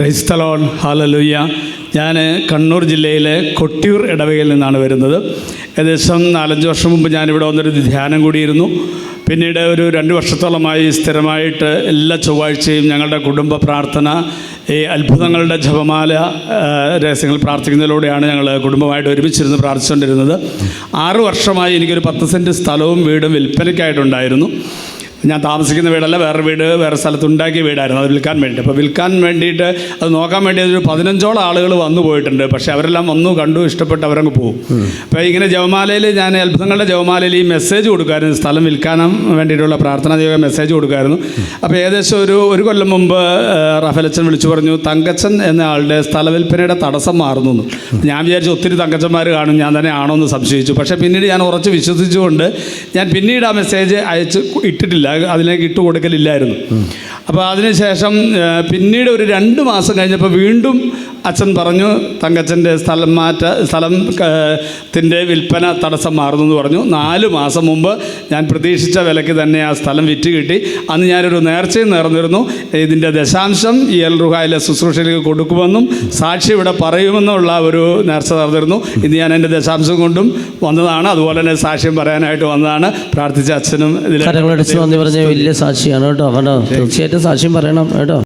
ക്രൈസ്തലോൺ ഹാലലുയ്യ ഞാൻ കണ്ണൂർ ജില്ലയിലെ കൊട്ടിയൂർ ഇടവകയിൽ നിന്നാണ് വരുന്നത്. ഏകദേശം നാലഞ്ച് വർഷം മുമ്പ് ഞാനിവിടെ വന്നൊരു ധ്യാനം കൂടിയിരുന്നു. പിന്നീട് ഒരു രണ്ട് വർഷത്തോളമായി സ്ഥിരമായിട്ട് എല്ലാ ചൊവ്വാഴ്ചയും ഞങ്ങളുടെ കുടുംബ പ്രാർത്ഥന ഈ അത്ഭുതങ്ങളുടെ ജപമാല രഹസ്യങ്ങൾ പ്രാർത്ഥിക്കുന്നതിലൂടെയാണ് ഞങ്ങൾ കുടുംബമായിട്ട് ഒരുമിച്ചിരുന്ന് പ്രാർത്ഥിച്ചുകൊണ്ടിരുന്നത്. ആറ് വർഷമായി എനിക്കൊരു പത്ത് സെന്റ് സ്ഥലവും വീടും വിൽപ്പനയ്ക്കായിട്ടുണ്ടായിരുന്നു. ഞാൻ താമസിക്കുന്ന വീടല്ല വേറെ വീട് വേറെ സ്ഥലത്ത് ഉണ്ടാക്കിയ വീടായിരുന്നു. അത് വിൽക്കാൻ വേണ്ടി അപ്പോൾ വിൽക്കാൻ വേണ്ടിയിട്ട് അത് നോക്കാൻ വേണ്ടി ഒരു പതിനഞ്ചോളം ആളുകൾ വന്നു പോയിട്ടുണ്ട്. പക്ഷേ അവരെല്ലാം വന്നു കണ്ടു ഇഷ്ടപ്പെട്ട് അവരങ്ങ് പോകും അപ്പോൾ ഇങ്ങനെ ജവമാലയിൽ ഞാൻ അത്ഭുതങ്ങളുടെ ജവമാലയിൽ ഈ മെസ്സേജ് കൊടുക്കായിരുന്നു. സ്ഥലം വിൽക്കാനും വേണ്ടിയിട്ടുള്ള പ്രാർത്ഥനാ ദൈവ മെസ്സേജ് കൊടുക്കായിരുന്നു. അപ്പോൾ ഏകദേശം ഒരു ഒരു കൊല്ലം മുമ്പ് റഫലച്ചൻ വിളിച്ചു പറഞ്ഞു തങ്കച്ചൻ എന്ന ആളുടെ സ്ഥലവിൽപ്പനയുടെ തടസ്സം മാറുന്നു ഞാൻ വിചാരിച്ചു ഒത്തിരി തങ്കച്ചന്മാർ കാണും ഞാൻ തന്നെ ആണോ എന്ന് സംശയിച്ചു. പക്ഷേ പിന്നീട് ഞാൻ ഉറച്ച് വിശ്വസിച്ചുകൊണ്ട് ഞാൻ പിന്നീട് ആ മെസ്സേജ് അയച്ച് ഇട്ടിട്ടില്ല. അതിലേക്ക് ഇട്ട് കൊടുക്കലില്ലായിരുന്നു. അപ്പോൾ അതിനുശേഷം പിന്നീട് ഒരു രണ്ട് മാസം കഴിഞ്ഞപ്പോൾ വീണ്ടും അച്ഛൻ പറഞ്ഞു തങ്കച്ചന്റെ സ്ഥലം മാറ്റ സ്ഥലം ത്തിന്റെ വിൽപ്പന തടസ്സം മാറുന്നു എന്ന് പറഞ്ഞു. നാല് മാസം മുമ്പ് ഞാൻ പ്രതീക്ഷിച്ച വിലയ്ക്ക് തന്നെ ആ സ്ഥലം വിറ്റ് കിട്ടി. അന്ന് ഞാനൊരു നേർച്ചയും നേർന്നിരുന്നു. ഇതിന്റെ ദശാംശം ഈ എൽ റുഹായിലെ ശുശ്രൂഷയിലേക്ക് കൊടുക്കുമെന്നും സാക്ഷി ഇവിടെ പറയുമെന്നുള്ള ഒരു നേർച്ച നേർന്നിരുന്നു ഇന്ന് ഞാൻ എന്റെ ദശാംശം കൊണ്ടും വന്നതാണ്. അതുപോലെ തന്നെ സാക്ഷ്യം പറയാനായിട്ട് വന്നതാണ്. പ്രാർത്ഥിച്ച അച്ഛനും ഇതിൽ വലിയ സാക്ഷിയാണ് കേട്ടോ. കേട്ടോ തീർച്ചയായിട്ടും സാക്ഷ്യം പറയണം കേട്ടോ.